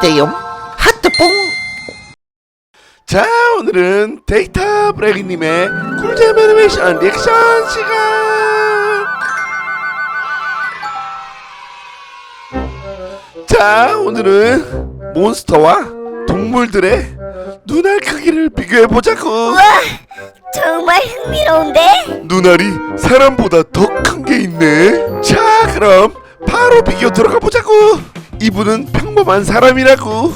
돼요? 하트뽕. 자 오늘은 데이터 브레이크님의 꿀잼 애니메이션 리액션 시간! 자 오늘은 몬스터와 동물들의 눈알 크기를 비교해보자고! 우와 정말 흥미로운데? 눈알이 사람보다 더 큰 게 있네. 자 그럼 바로 비교 들어가 보자고 이분은 평범한 사람이라고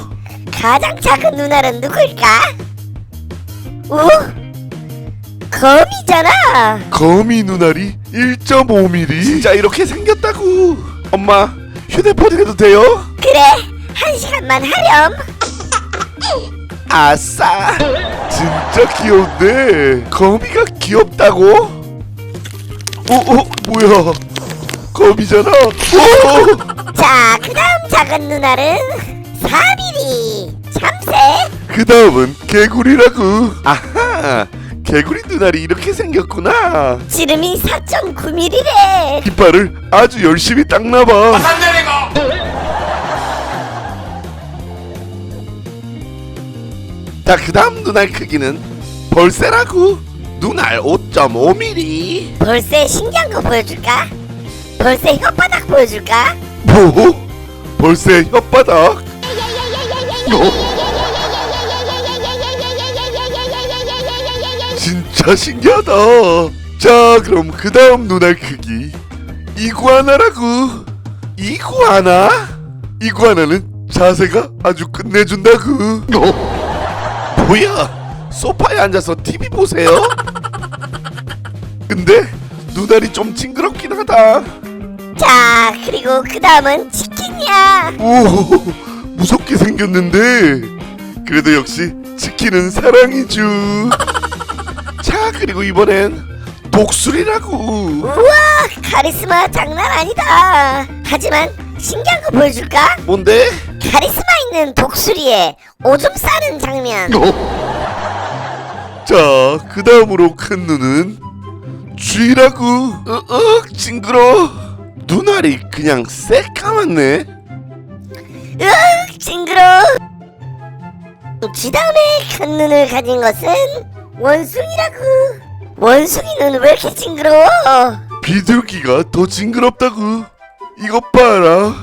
가장 작은 누나는 누굴까? 오? 거미잖아 거미 눈알이 1.5mm 진짜 이렇게 생겼다고 엄마 휴대폰 해도 돼요? 그래 한 시간만 하렴 아싸 진짜 귀여운데 거미가 귀엽다고? 오, 오 뭐야 거미잖아 오! 자 그다음 작은 누나는 4mm 참새 그 다음은 개구리라고 아하 개구리 눈알이 이렇게 생겼구나 지름이 4.9mm래 이빨을 아주 열심히 닦나봐 자, 그 다음 눈알 크기는 벌새라고. 눈알 5.5mm. 벌새 신기한 거 보여줄까? 벌새 혓바닥 보여줄까? 뭐? 벌새 혓바닥? 진짜 신기하다. 자, 그럼 그 다음 눈알 크기. 이구아나라고. 이구아나? 이구아나는 자세가 아주 끝내준다고. 뭐야? 소파에 앉아서 TV 보세요? 근데 눈알이 좀 징그럽긴 하다. 자 그리고 그 다음은 치킨이야 오, 무섭게 생겼는데 그래도 역시 치킨은 사랑이죠. 자, 그리고 이번엔 독수리라고. 우와 카리스마 장난 아니다 하지만 신기한 거 보여줄까? 뭔데? 카리스마 있는 독수리에 오줌 싸는 장면 자, 그 다음으로 큰 눈은 쥐라고. 으윽, 징그러. 눈알이 그냥 새까맣네. 으악 징그러 쥐 다음에 큰 눈을 가진 것은 원숭이라고 원숭이는 왜 이렇게 징그러워 비둘기가 더 징그럽다고. 이것 봐라.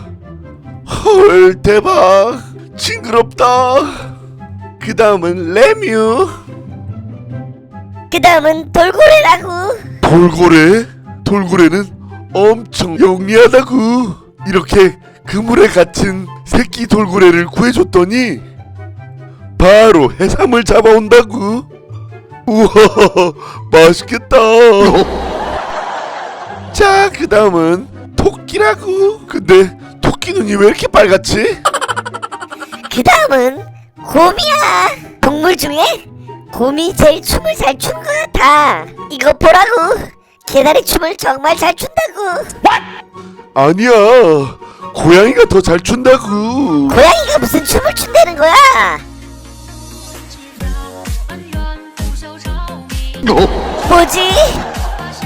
헐, 대박. 징그럽다. 그 다음은 레뮤. 그 다음은 돌고래라고 돌고래? 돌고래는 엄청 영리하다고. 이렇게 그물에 갇힌 새끼 돌고래를 구해줬더니 바로 해삼을 잡아온다고. 우와, 맛있겠다. 자, 그 다음은 토끼라고. 근데 토끼 눈이 왜 이렇게 빨갛지? 그 다음은 곰이야 동물 중에 곰이 제일 춤을 잘 추는 것 같아 이거 보라고 개다리 춤을 정말 잘 춘다고 아니야, 고양이가 더 잘 춘다고. 고양이가 무슨 춤을 춘다는 거야? 뭐지?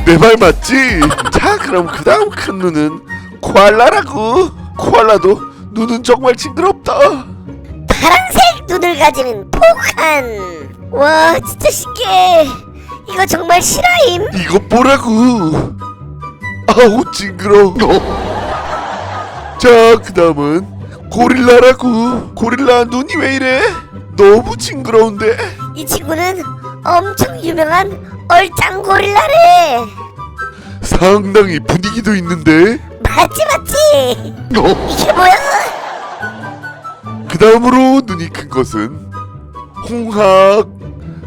내 말 맞지? 자 그럼 그 다음 큰 눈은 코알라라고 코알라도 눈은 정말 징그럽다. 파란색 눈을 가지는 포칸 와 진짜 신기해 이거 정말 실화임? 이것 보라고? 아우 징그러 자 그 다음은 고릴라라고. 고릴라 눈이 왜 이래? 너무 징그러운데? 이 친구는 엄청 유명한 얼짱 고릴라래. 상당히 분위기도 있는데? 맞지 맞지? 이게 뭐야? 그 다음으로 눈이 큰 것은 홍학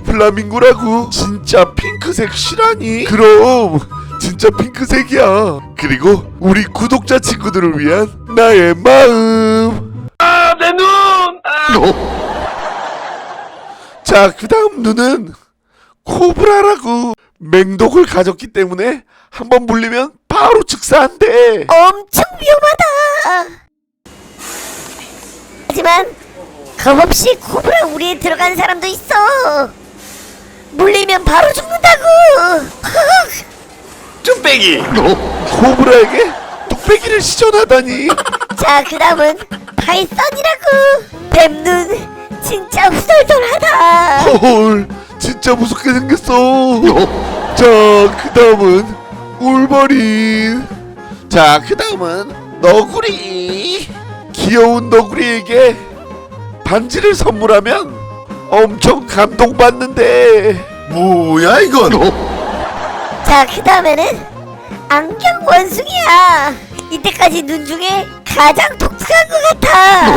플라밍고라고. 진짜 핑크색 실하니? 그럼 진짜 핑크색이야. 그리고 우리 구독자 친구들을 위한 나의 마음. 아 내 눈! 자그 다음 눈은 코브라라고. 맹독을 가졌기 때문에 한 번 물리면 바로 즉사한대 엄청 위험하다. 하지만 겁없이 코브라 우리에 들어간 사람도 있어 물리면 바로 죽는다고. 뚝배기. 코브라에게? 뚝배기를 시전하다니. 자 그 다음은 파이썬이라고. 뱀눈 진짜 후덜덜하다. 헐 진짜 무섭게 생겼어. 자 그 다음은 울버린 자 그 다음은 너구리. 귀여운 너구리에게 반지를 선물하면 엄청 감동받는데. 뭐야 이건? 자 그 다음에는 안경 원숭이야. 이때까지 눈 중에 가장 독특한 것 같아.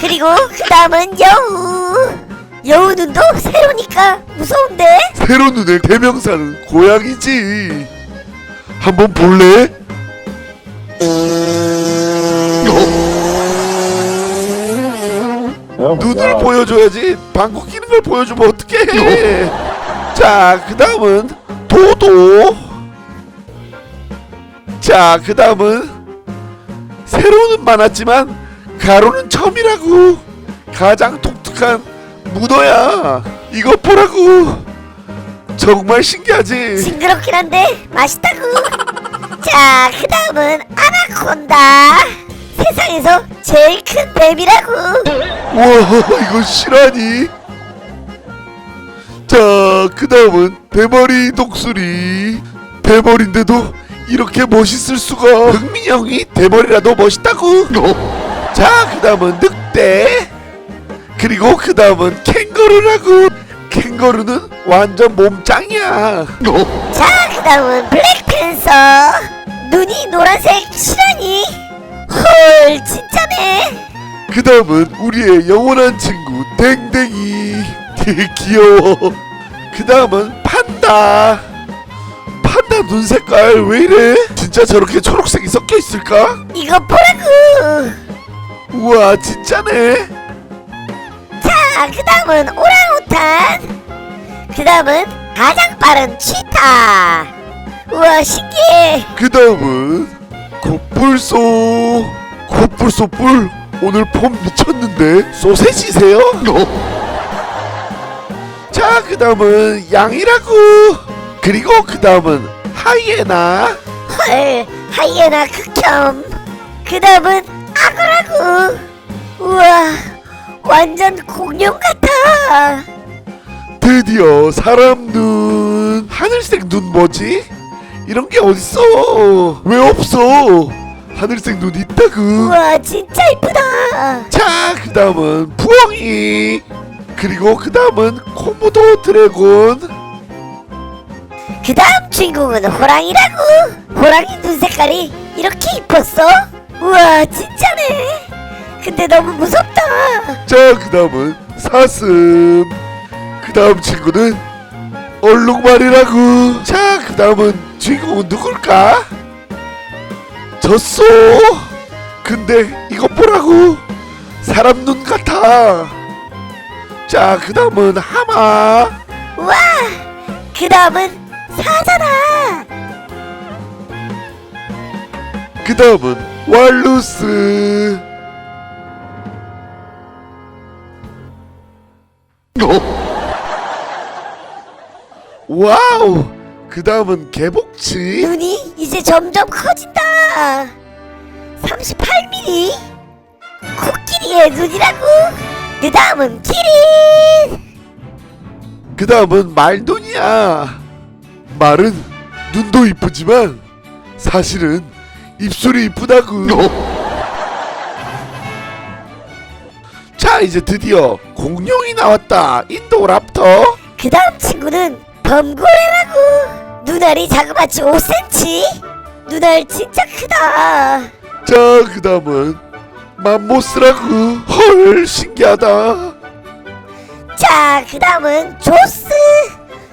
그리고 그 다음은 여우. 여우 눈도 새로니까 무서운데? 새로 눈의 대명사는 고양이지. 한번 볼래? 보여줘야지. 방구 끼는 걸 보여주면 어떡해. 자 그 다음은 도도. 자 그 다음은 세로는 많았지만 가로는 처음이라고. 가장 독특한 문어야. 이거 보라고. 정말 신기하지? 징그럽긴 한데 맛있다고. 자 그 다음은 아나콘다 세상에서 제일 큰 뱀이라고. 와 이거 실화니? 자 그 다음은 대머리 독수리. 대머리인데도 이렇게 멋있을 수가. 흥민이 형이 대머리라도 멋있다고? 자 그 다음은 늑대. 그리고 그 다음은 캥거루라고. 캥거루는 완전 몸짱이야. 자 그 다음은 블랙팬서. 눈이 노란색 실화니 헐 진짜네. 그 다음은 우리의 영원한 친구 댕댕이. 되게 귀여워. 그 다음은 판다. 판다 눈 색깔 왜 이래? 진짜 저렇게 초록색이 섞여 있을까? 이거 보라고 우와 진짜네. 자 그 다음은 오랑우탄. 그 다음은 가장 빠른 치타. 우와 신기해. 그 다음은 코뿔소 코뿔소 뿔. 오늘 폼 미쳤는데? 소세지세요? 자 그 다음은 양이라고. 그리고 그 다음은 하이에나. 헐 하이에나 극혐. 그 다음은 악어라고. 우와 완전 공룡 같아. 드디어 사람 눈. 하늘색 눈 뭐지? 이런 게 어딨어? 왜 없어? 하늘색 눈 있다구. 우와 진짜 이쁘다. 자 그 다음은 부엉이. 그리고 그 다음은 코모도 드래곤. 그 다음 주인공은 호랑이라고 호랑이 눈 색깔이 이렇게 이뻤어? 우와 진짜네. 근데 너무 무섭다. 자 그 다음은 사슴. 그 다음 친구는 얼룩말이라고 자 그 다음은 주인공은 누굴까? 졌어 근데 이거 보라고? 사람 눈 같아. 자 그 다음은 하마. 우와 그 다음은 사자다. 그 다음은 왈루스. 와우 그 다음은 개복치? 눈이 이제 점점 커진다. 38mm 코끼리의 눈이라고. 그 다음은 키린. 그 다음은 말눈이야. 말은 눈도 이쁘지만 사실은 입술이 이쁘다구. 자 이제 드디어 공룡이 나왔다. 인도랍터. 그 다음 친구는 범고래라고 눈알이 자그마치? 5cm 눈알 진짜 크다. 자 그 다음은 맘모스라구 헐 신기하다. 자 그 다음은 조스.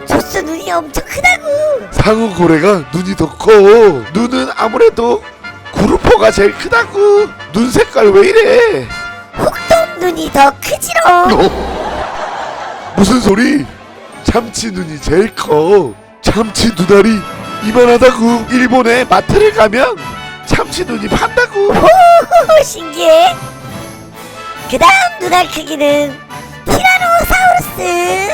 조스 눈이 엄청 크다고. 상어고래가 눈이 더 커. 눈은 아무래도 구루포가 제일 크다구 눈 색깔 왜 이래? 혹동 눈이 더 크지롱. 무슨 소리? 참치 눈이 제일 커 참치 눈알이 이만하다구 일본에 마트를 가면 참치 눈이 판다구 오 신기해 그 다음 눈알 크기는 티라노사우루스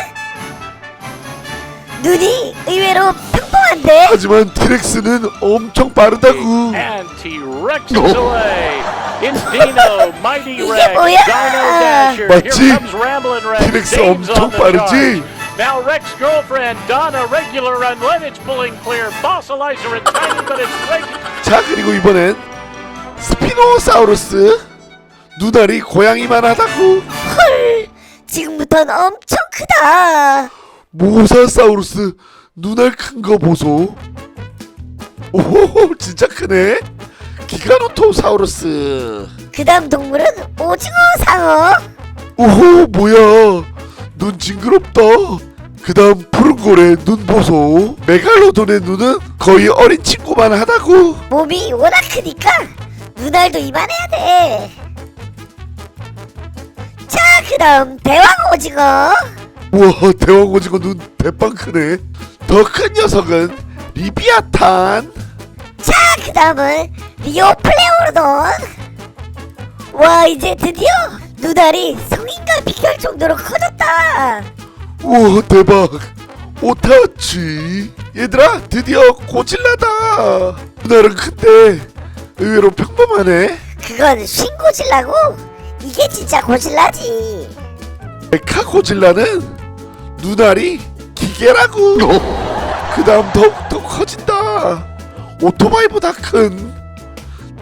눈이 의외로 평범한데 하지만 티렉스는 엄청 빠르다고 And T-Rex is away. It's Dino, Mighty 이게 Rex, 뭐야? Dino Dasher. 맞지? Here comes Ramblin' Rex. 티렉스 Dave's 엄청 빠르지? Now Rex girlfriend Donna regular run Lennox pulling clear. Fossilizer and tiny, but it's Rex. 자 그리고 이번엔 스피노사우루스 눈알이 고양이만 하다고 헐 지금부터는 엄청 크다 모사사우루스 눈알 큰 거 보소 오 진짜 크네 기가노토사우루스 그 다음 동물은 오징어 상어 오호 뭐야 눈 징그럽다 그 다음 푸른 고래 눈 보소 메갈로돈의 눈은 거의 어린 친구만 하다고 몸이 워낙 크니까 눈알도 이만해야 돼. 자, 그다음 대왕 오징어. 우와 대왕 오징어 눈 대빵 크네 더 큰 녀석은 리비아탄 자, 그다음은 리오 플레오르돈. 와, 이제 드디어 눈알이 성인과 비교할 정도로 커졌다. 우와 대박 오타치 얘들아 드디어 고질라다 눈알은 큰데 의외로 평범하네 그건 쉰고질라고. 이게 진짜 고질라지. 메카 고질라는 눈알이 기계라고 그 다음 더욱더 커진다 오토바이보다 큰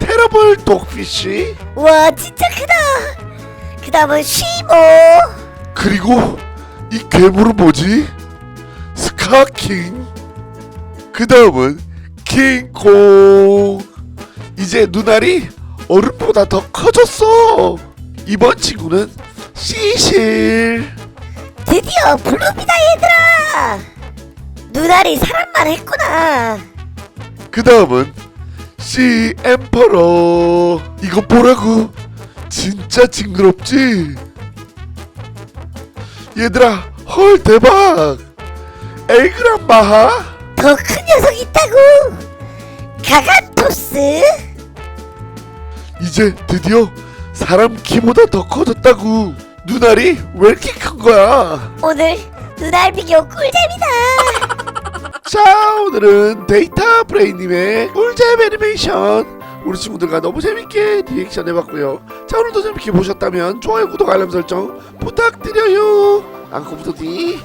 테러블 독피쉬 와, 진짜 크다. 그 다음은 쉬모. 그리고 이 괴물은 뭐지? 스카킹. 그 다음은 킹콩. 이제 눈알이 어른보다 더 커졌어. 이번 친구는 시실. 드디어 블루비다 얘들아! 눈알이 사람만 했구나. 그 다음은 시 엠퍼러. 이거 보라고? 진짜 징그럽지 얘들아 헐 대박. 엘그란 마하? 더 큰 녀석 있다고. 가간토스. 이제 드디어 사람 키보다 더 커졌다고. 눈알이 왜 이렇게 큰 거야? 오늘 눈알 비교 꿀잼이다. 자 오늘은 데이터 브레인님의 꿀잼 애니메이션. 우리 친구들과 너무 재밌게 리액션 해봤고요 자 오늘도 재밌게 보셨다면 좋아요 구독 알람 설정 부탁드려요. 앙코부터디